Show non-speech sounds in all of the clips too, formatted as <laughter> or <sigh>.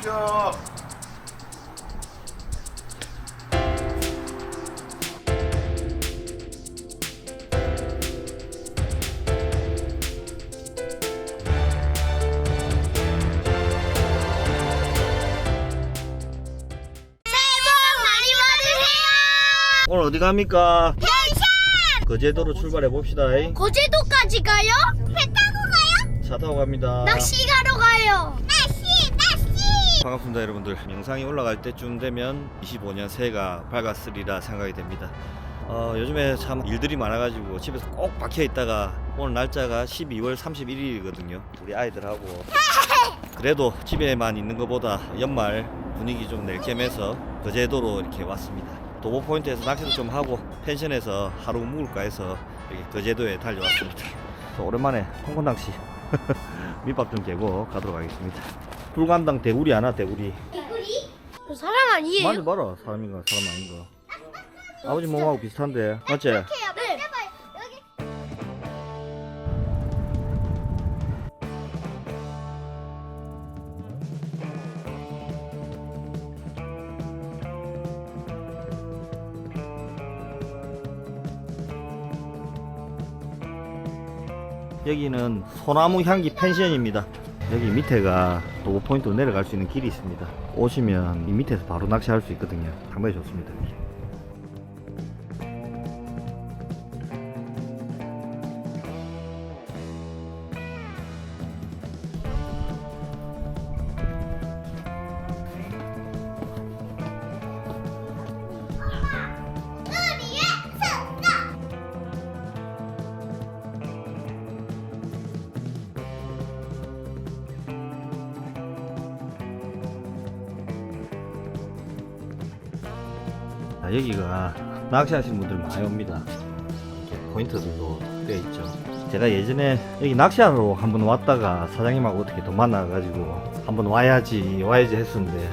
오십시오. 새해 복 많이 받으세요. 오늘 어디 갑니까? 펜션 거제도로 출발해 봅시다. 거제도까지 가요? 배 타고 가요? 차 타고 갑니다. 낚시 가러 가요. 반갑습니다, 여러분들. 영상이 올라갈 때쯤 되면 25년 새해가 밝았으리라 생각이 됩니다. 어, 요즘에 참 일들이 많아가지고 집에서 꼭 박혀 있다가 오늘 날짜가 12월 31일이거든요. 우리 아이들하고 그래도 집에만 있는 것보다 연말 분위기 좀 낼 겸해서 거제도로 이렇게 왔습니다. 도보 포인트에서 낚시도 좀 하고 펜션에서 하루 묵을까 해서 이렇게 거제도에 달려왔습니다. 그래서 오랜만에 홍콩 낚시 <laughs> 밑밥 좀 개고 가도록 하겠습니다. 불감당 대구리 하나 대구리. 저 사람 아니에요? 만져봐라 사람인가 사람 아닌가. 아버지 몸하고 비슷한데 맞지? 네. 여기. 여기는 소나무 향기 펜션입니다. 여기 밑에가 도보 포인트로 내려갈 수 있는 길이 있습니다. 오시면 이 밑에서 바로 낚시할 수 있거든요. 상당히 좋습니다. 아, 여기가 낚시하시는 분들 많이 옵니다. 이렇게 포인트들도 꽤 있죠. 제가 예전에 여기 낚시하러 한번 왔다가 사장님하고 어떻게 또 만나가지고 한번 와야지 와야지 했었는데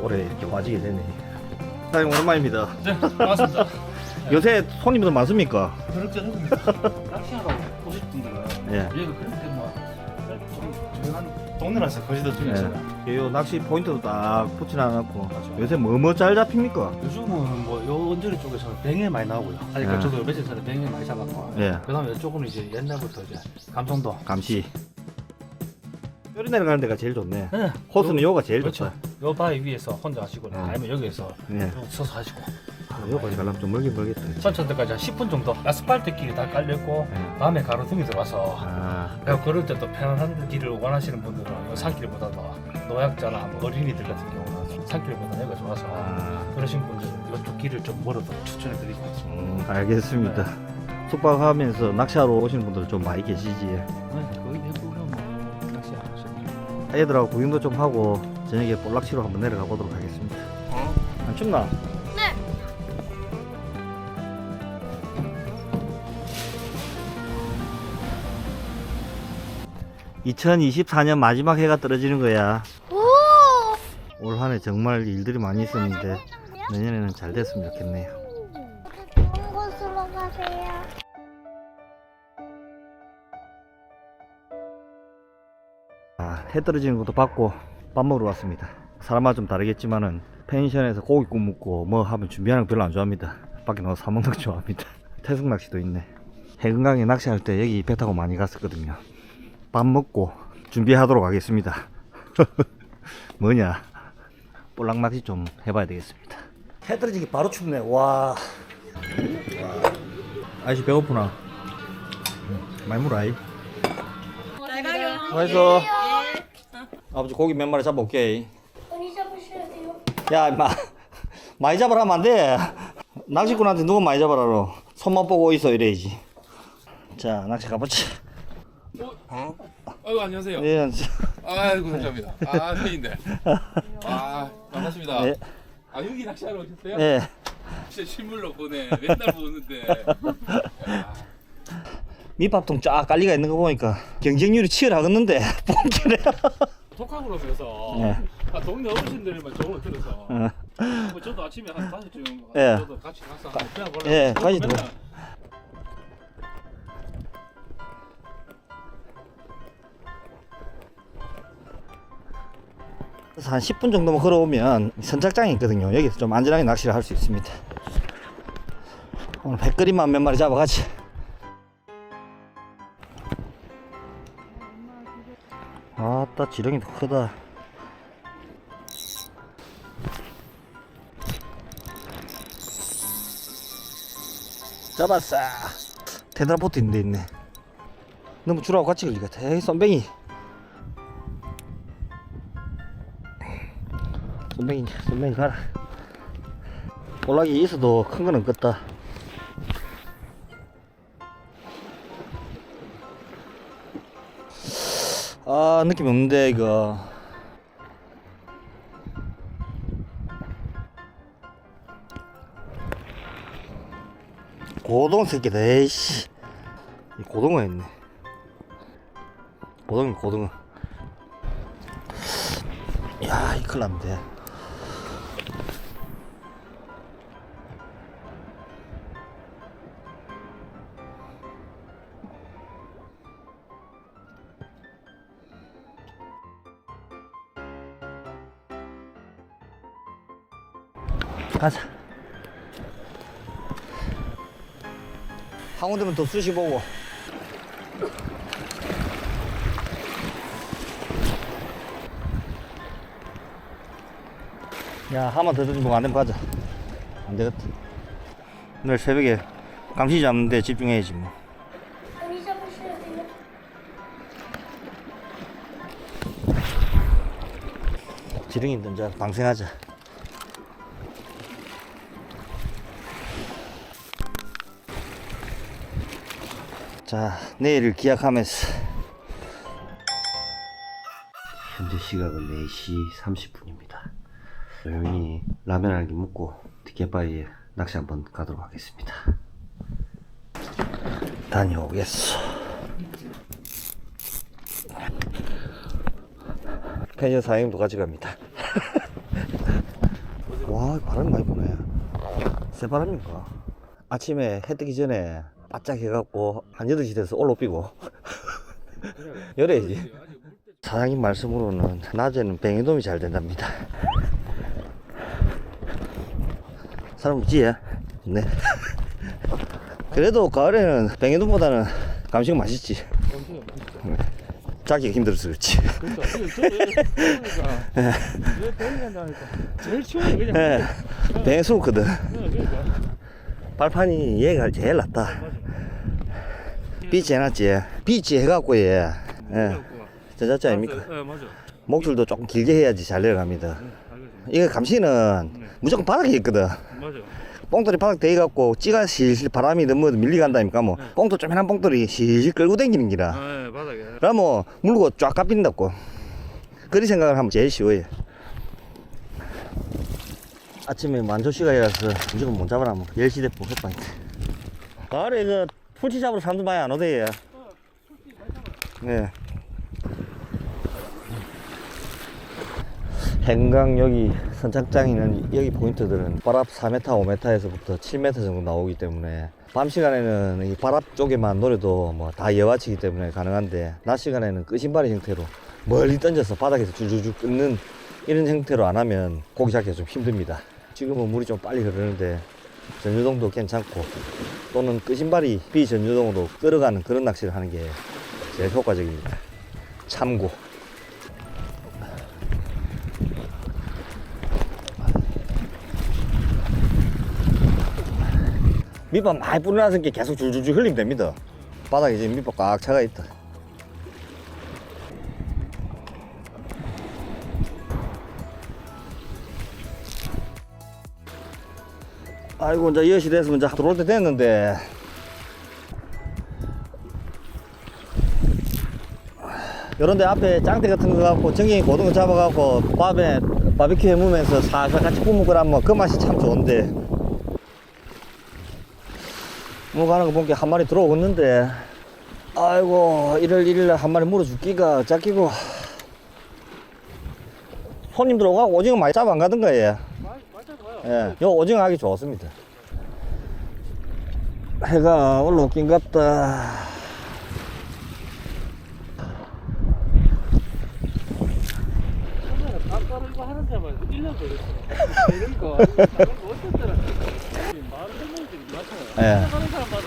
올해 이렇게 와지게 되네. 사장님 오랜만입니다. 네, 반갑습니다. <laughs> 요새 손님들 많습니까? 그렇게 적습니다. 낚시하러 오실 분들은 예. 여기가 그렇게 뭐좀 조용한 동네라서 거제도 중에서 예. 요 낚시 포인트도 딱 붙여놔놓고 요새 뭐뭐 잘 잡힙니까? 요즘은 뭐요 언저리 쪽에서 뱅에 많이 나오고요. 아니 예. 저도 며칠 전에 뱅에 많이 잡았고. 예. 그다음에 이쪽은 이제 옛날부터 이제 감성도. 감시. 뼈리 내려가는 데가 제일 좋네. 네. 호수는 요가 제일 그렇죠. 좋다. 요 바위 위에서 혼자 하시고 예. 아니면 여기에서 예. 요 서서 하시고. 아, 요까지 가려면 좀 멀긴 멀겠다. 선천대까지 한 10분 정도 아스팔트 길이 다 깔렸고 예. 밤에 가로등이 들어와서 아, 그리고 걸을 때도 편안한 길을 원하시는 분들은 요 산길보다도 노약자나 뭐 어린이들 같은 경우는 산길보다 여기가 좋아서 아, 그러신 분들은 이쪽 길을 좀 멀어도 추천해 드리고 있습니다. 음, 알겠습니다. 숙박하면서 낚시하러 오시는 분들 좀 많이 계시지. 거의 대부분 뭐 낚시 안 하시는 애들하고 구경도 좀 하고 저녁에 볼락치로 한번 내려가 보도록 하겠습니다. 안 춥나? (2024년) 마지막 해가 떨어지는 거야 오. 올 한 해 정말 일들이 많이 있었는데 내년에는 잘 됐으면 좋겠네요 좋은 곳으로 가세요. 아, 해 떨어지는 것도 봤고 밥 먹으러 왔습니다. 사람마다 좀 다르겠지만은 펜션에서 고기 구워 먹고 뭐 하면 준비하는 거 별로 안 좋아합니다. 밖에 나가서 사 먹는 거 좋아합니다. <laughs> 태숙 낚시도 있네. 해금강에 낚시할 때 여기 배 타고 많이 갔었거든요. 밥 먹고 준비하도록 하겠습니다. <laughs> 뭐냐? 볼락 낚시 좀 해봐야 되겠습니다. 해 떨어지기 바로 춥네. 와. 아저씨 배고프나? 많이 물어이. 맛있어. 아버지 고기 몇 마리 잡아올게. 어디 잡으셔야 돼요? 야, 임마. 많이 잡으라 하면 안 돼. 낚시꾼한테 누가 많이 잡아라로. 손만 보고 있어 이래야지. 자, 낚시 가보자. 어? 아이고 안녕하세요. 예, 아이고 감사합니다. 아 선생님들. 아 반갑습니다. 예, 아 여기 낚시하러 오셨어요? 예. 진짜 실물로 보네. 맨날 보는데. 야, <laughs> 밑밥통 쫙 깔리가 있는 거 보니까 경쟁률이 치열하겠는데. <laughs> 뽕기네. 독학으로 배워서 예. 아, 동네 어르신들만 조언을 들어서 어, 뭐 저도 아침에 한 5시쯤 예. 저도 같이 가서 한번 배워보려고 예, 한 10분 정도만 걸어오면 선착장이 있거든요. 여기서 좀 안전하게 낚시를 할 수 있습니다. 오늘 백그림만 몇 마리 잡아가지. 아따 지렁이 크다. 잡았어. 테트라포트 있는데 있네. 너무 줄하고 같이 걸리겠다. 에이 쏨뱅이. 쏨뱅이 쏨뱅이 가라. 볼락이 있어도 큰 거는 껐다. 아 느낌 없는데 이거. 고동 새끼다 에이씨 이 고등어 했네 고등어 고등어 야이 큰일 났는데 가자. 한 군데만 더 쑤시 보고. 야 하마 더 던지고 안되면 가자. 안되겠다. 내일 새벽에 감시 잡는데 집중해야지 뭐. 지렁이 던져. 방생하자 자 내일을 기약하면서. 현재 시각은 4시 30분입니다. 조용히 라면 한개 먹고 티켓바이에 낚시 한번 가도록 하겠습니다. 다녀오겠어 펜션 사장님도 같이 갑니다. <laughs> 와 바람이 많이 부네. 새바람인가? 아침에 해 뜨기 전에 바짝 해갖고 한 8시 돼서 올라오고 열어야지. 사장님 말씀으로는 낮에는 뱅에돔이 잘 된답니다. 사람 없지? 예? 네. <laughs> 그래도 가을에는 뱅에돔보다는 감시가 맛있지. 자기가 힘들어서 그렇지. 그러니까 쉬운 게 그냥 예, 뱅수거든. 그러니까. 발판이 얘가 제일 낫다 비치 해놨지. 비치 해갖고 얘 예. 저자자 아닙니까? 네 맞아. 목줄도 조금 길게 해야지 잘 내려갑니다. 알겠습니다. 이거 감시는 무조건 바닥에 있거든. 맞아 뽕돌이 바닥 대가고 찌가 실실 바람이 너무 밀리 간다니까 뭐 뽕돌 좀해한 뽕돌이 실실 끌고 다니는 기라. 네 바닥에. 그러면 물고 쫙 깎인다고. 그리 생각을 하면 제일 쉬워요. 아침에 만조 시간이라서 무조건 못 잡아라 뭐 10시 대포 햇반인데 가을에 그 풀치 잡으러 사람들 많이 안 오대요 네 행강 여기 선착장이는 여기 포인트들은 바랍 4m, 5m에서부터 7m 정도 나오기 때문에 밤 시간에는 이 바랍 쪽에만 노려도 뭐 다 예와치기 때문에 가능한데 낮 시간에는 끄신바리 형태로 멀리 던져서 바닥에서 줄줄줄 끊는 이런 형태로 안 하면 고기 잡기가 좀 힘듭니다. 지금은 물이 좀 빨리 흐르는데 전유동도 괜찮고 또는 끄신바리 비전유동으로 끌어가는 그런 낚시를 하는 게 제일 효과적입니다. 참고. 밑밥 많이 뿌려놨은 게 계속 줄줄줄 흘리면 됩니다. 바닥에 지금 밑밥 꽉 차가 있다. 아이고 이제 10시 됐으면 이제 들어올 때 됐는데. 요런데 앞에 짱대 같은 거 갖고 정갱이 고등어 잡아갖고 밥에 바비큐 해무면서 살살 같이 구우거라면 그 맛이 참 좋은데. 뭐 가는 거 보니까 한 마리 들어오겠는데. 아이고 1월 1일 날 한 마리 물어 죽기가 짝기고. 손님들 오가고 오징어 많이 잡아 안 맞아 봐요 예, 요 오징어 하기 좋습니다. 해가 올라오긴 같다. 다 깔을 나한테만 1년 걸렸어. 이런 거. 뭐 어쨌든 마을 할머니들이 많잖아요. 예. 가는 사람마다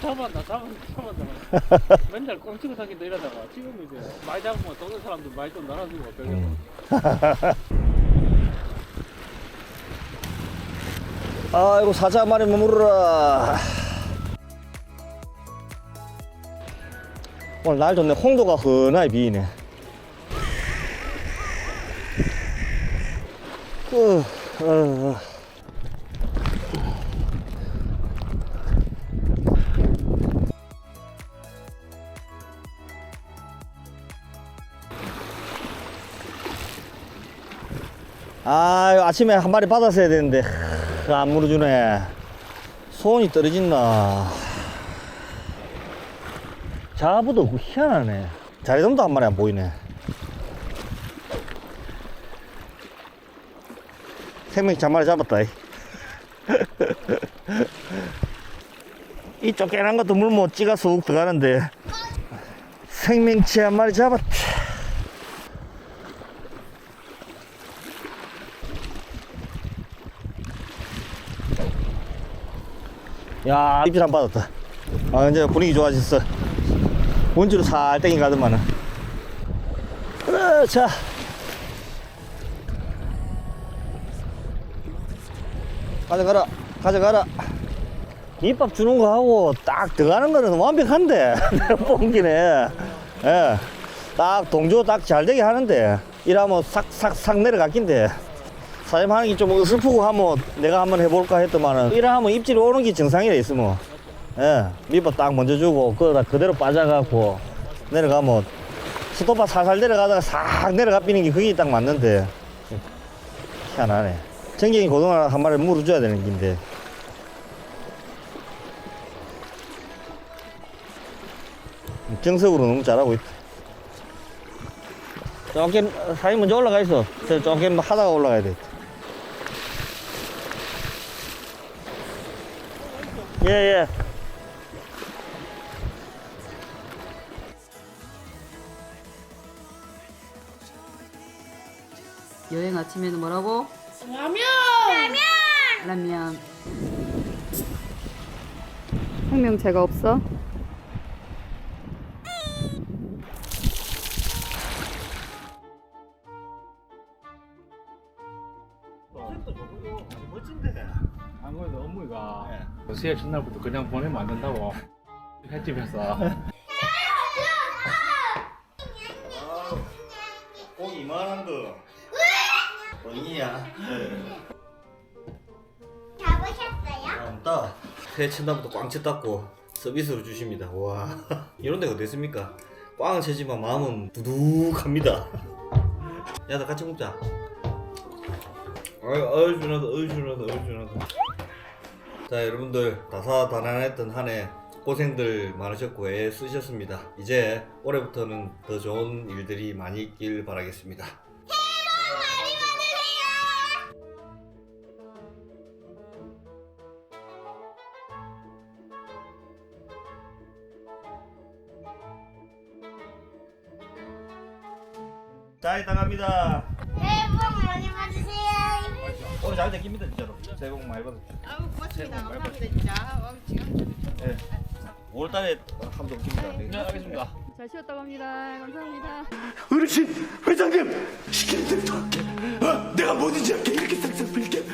잡았다, 잡았다, 잡았다. 맨날 꽁치고 사긴다 이러다가 지금 이제 많이 잡으면 동네 사람들 많이 좀 <laughs> 별로. 음. 아이고 사자 한 마리만 물어라. 오늘 날 좋네. 홍도가 흔하게 비네. 어, 어, 어. 아 아침에 한 마리 받았어야 되는데. 하, 안 물어주네. 손이 떨어진다. 자부도 없고 희한하네. 자리돔도 한 마리 안 보이네. 생명치 한 마리 잡았다 이. <laughs> 이 쫓겨난 것도 물 못 찍어 쑥 들어가는데. 생명치 한 마리 잡았다 야. 입질 한 받았다. 아 이제 분위기 좋아졌어. 원주로 살땡이 가더만은. 그래 자. 가져가라 가져가라. 김밥 주는 거 하고 딱 들어가는 거는 완벽한데. <laughs> 내가 뽕기네 예딱 동조 딱 잘 되게 하는데. 이러면 싹싹싹 내려갔긴데 사장님 하는 게좀 어설프고 하면 내가 한번 해볼까 했더만은 이래 하면 입질이 오는 게 정상이라 있으면. 예 밑밥 딱 먼저 주고 그러다 그대로 빠져갖고 내려가면 스토파 살살 내려가다가 싹 내려가 비는 게 그게 딱 맞는데. 희한하네. 전갱이 고등어 한 마리 물어줘야 되는 긴데. 정석으로 너무 잘하고 있다. 조금 사장님 먼저 올라가 있어. 저 조금 하다가 올라가야 돼 예, 예. 여행 아침에는 뭐라고? 라면. 라면. 생명체가 없어? 업무가 새해 첫날부터 그냥 보내면 안 된다고. <laughs> 횟집에서. 고기 이만한 거. 뻥이야. 잡으셨어요? 아, 따. 새 첫날부터 꽝치 닦고 서비스로 주십니다. 와. <laughs> 이런 데가 어딨습니까? 꽝은 채지만 마음은 두둑합니다. 야, 나 같이 먹자. 어이, 어이, 준하다, 어이, 준하다, 어이, 준하다. 자, 여러분들, 다사다난했던 한 해 고생들 많으셨고 애 쓰셨습니다. 이제 올해부터는 더 좋은 일들이 많이 있길 바라겠습니다. 많이 받으세요. 자, 이따 갑니다. 새해 복 많이 받으세요. 오늘 잘 됐깁니다, 진짜로. 새해 복 많이 받으십시오. 아우 고맙습니다. 감사합니다 진짜. 어, 지금 5월달에 한번 깁니다. 네, 알겠습니다. 잘 쉬었다 갑니다. 감사합니다. 어르신 회장님 시키는 대로 다 할게 어, 내가 뭐든지 할게 이렇게 싹싹 빌게